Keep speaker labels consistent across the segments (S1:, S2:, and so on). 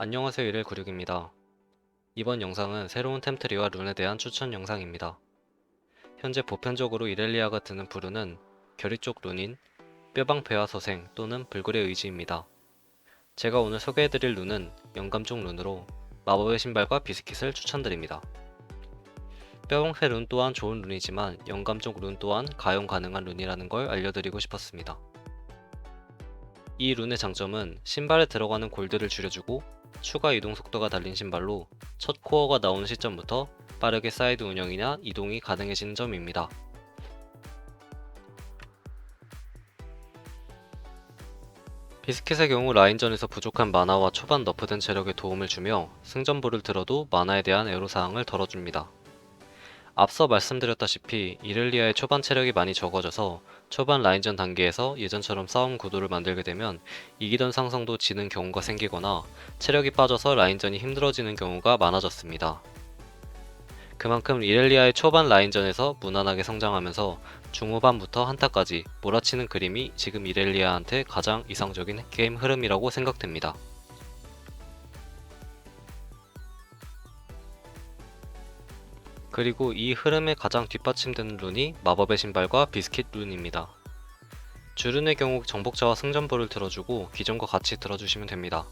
S1: 안녕하세요 1일96입니다. 이번 영상은 새로운 템트리와 룬에 대한 추천 영상입니다. 현재 보편적으로 이렐리아가 드는 부르는 결의 쪽 룬인 뼈방패와 서생 또는 불굴의 의지입니다. 제가 오늘 소개해드릴 룬은 영감 쪽 룬으로 마법의 신발과 비스킷을 추천드립니다. 뼈방패 룬 또한 좋은 룬이지만 영감 쪽 룬 또한 가용 가능한 룬이라는 걸 알려드리고 싶었습니다. 이 룬의 장점은 신발에 들어가는 골드를 줄여주고 추가 이동 속도가 달린 신발로 첫 코어가 나오는 시점부터 빠르게 사이드 운영이나 이동이 가능해지는 점입니다. 비스킷의 경우 라인전에서 부족한 마나와 초반 너프된 체력에 도움을 주며 승전보를 들어도 마나에 대한 애로사항을 덜어줍니다. 앞서 말씀드렸다시피 이렐리아의 초반 체력이 많이 적어져서 초반 라인전 단계에서 예전처럼 싸움 구도를 만들게 되면 이기던 상성도 지는 경우가 생기거나 체력이 빠져서 라인전이 힘들어지는 경우가 많아졌습니다. 그만큼 이렐리아의 초반 라인전에서 무난하게 성장하면서 중후반부터 한타까지 몰아치는 그림이 지금 이렐리아한테 가장 이상적인 게임 흐름이라고 생각됩니다. 그리고 이 흐름에 가장 뒷받침되는 룬이 마법의 신발과 비스킷 룬입니다. 주룬의 경우 정복자와 승전보를 들어주고 기존과 같이 들어주시면 됩니다.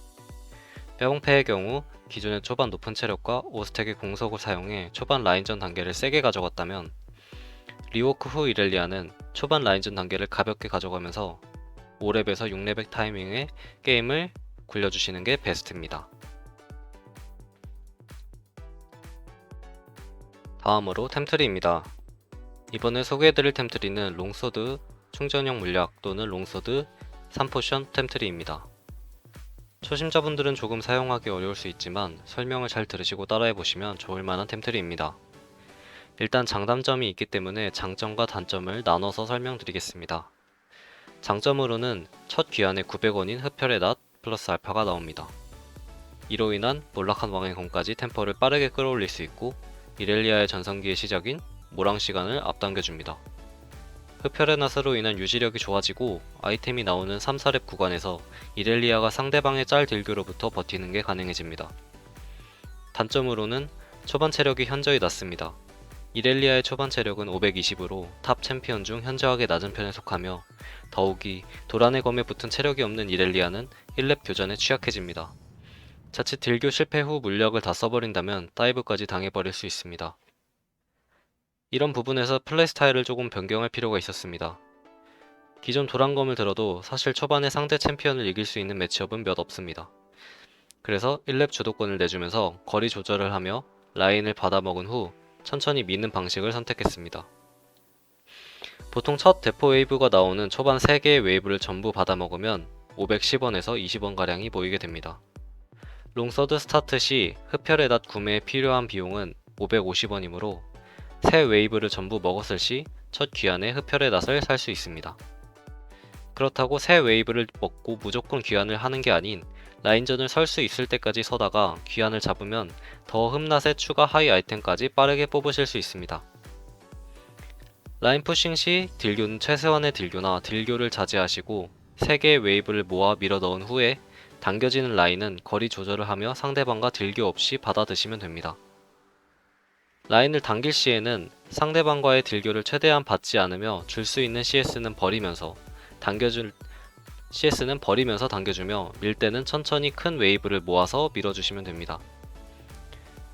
S1: 뼈봉패의 경우 기존의 초반 높은 체력과 5스택의 공속을 사용해 초반 라인전 단계를 세게 가져갔다면 리워크 후 이렐리아는 초반 라인전 단계를 가볍게 가져가면서 5렙에서 6렙의 타이밍에 게임을 굴려주시는 게 베스트입니다. 다음으로 템트리입니다. 이번에 소개해드릴 템트리는 롱소드 충전형 물약 또는 롱소드 3포션 템트리입니다. 초심자분들은 조금 사용하기 어려울 수 있지만 설명을 잘 들으시고 따라해보시면 좋을 만한 템트리입니다. 일단 장단점이 있기 때문에 장점과 단점을 나눠서 설명드리겠습니다. 장점으로는 첫 귀환에 900원인 흡혈의 낫 플러스 알파가 나옵니다. 이로 인한 몰락한 왕의 검까지 템퍼를 빠르게 끌어올릴 수 있고 이렐리아의 전성기의 시작인 모랑 시간을 앞당겨줍니다. 흡혈의 낫으로 인한 유지력이 좋아지고 아이템이 나오는 3, 4렙 구간에서 이렐리아가 상대방의 짤 딜교로부터 버티는 게 가능해집니다. 단점으로는 초반 체력이 현저히 낮습니다. 이렐리아의 초반 체력은 520으로 탑 챔피언 중 현저하게 낮은 편에 속하며 더욱이 도란의 검에 붙은 체력이 없는 이렐리아는 1렙 교전에 취약해집니다. 자칫 딜교 실패 후 물력을 다 써버린다면 다이브까지 당해버릴 수 있습니다. 이런 부분에서 플레이 스타일을 조금 변경할 필요가 있었습니다. 기존 도란검을 들어도 사실 초반에 상대 챔피언을 이길 수 있는 매치업은 몇 없습니다. 그래서 1렙 주도권을 내주면서 거리 조절을 하며 라인을 받아먹은 후 천천히 미는 방식을 선택했습니다. 보통 첫 대포 웨이브가 나오는 초반 3개의 웨이브를 전부 받아먹으면 510원에서 20원가량이 모이게 됩니다. 롱서드 스타트 시 흡혈의 닷 구매에 필요한 비용은 550원이므로 새 웨이브를 전부 먹었을 시 첫 귀환에 흡혈의 닷을 살 수 있습니다. 그렇다고 새 웨이브를 먹고 무조건 귀환을 하는 게 아닌 라인전을 설 수 있을 때까지 서다가 귀환을 잡으면 더 흠낫의 추가 하이 아이템까지 빠르게 뽑으실 수 있습니다. 라인 푸싱 시 딜교는 최소한의 딜교나 딜교를 자제하시고 3개의 웨이브를 모아 밀어 넣은 후에 당겨지는 라인은 거리 조절을 하며 상대방과 딜교 없이 받아 드시면 됩니다. 라인을 당길 시에는 상대방과의 딜교를 최대한 받지 않으며 줄 수 있는 CS는 버리면서 당겨줄 CS는 버리면서 당겨주며 밀 때는 천천히 큰 웨이브를 모아서 밀어주시면 됩니다.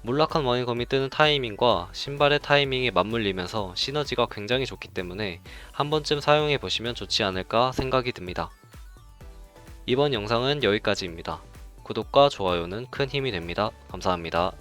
S1: 몰락한 왕의 검이 뜨는 타이밍과 신발의 타이밍에 맞물리면서 시너지가 굉장히 좋기 때문에 한 번쯤 사용해 보시면 좋지 않을까 생각이 듭니다. 이번 영상은 여기까지입니다. 구독과 좋아요는 큰 힘이 됩니다. 감사합니다.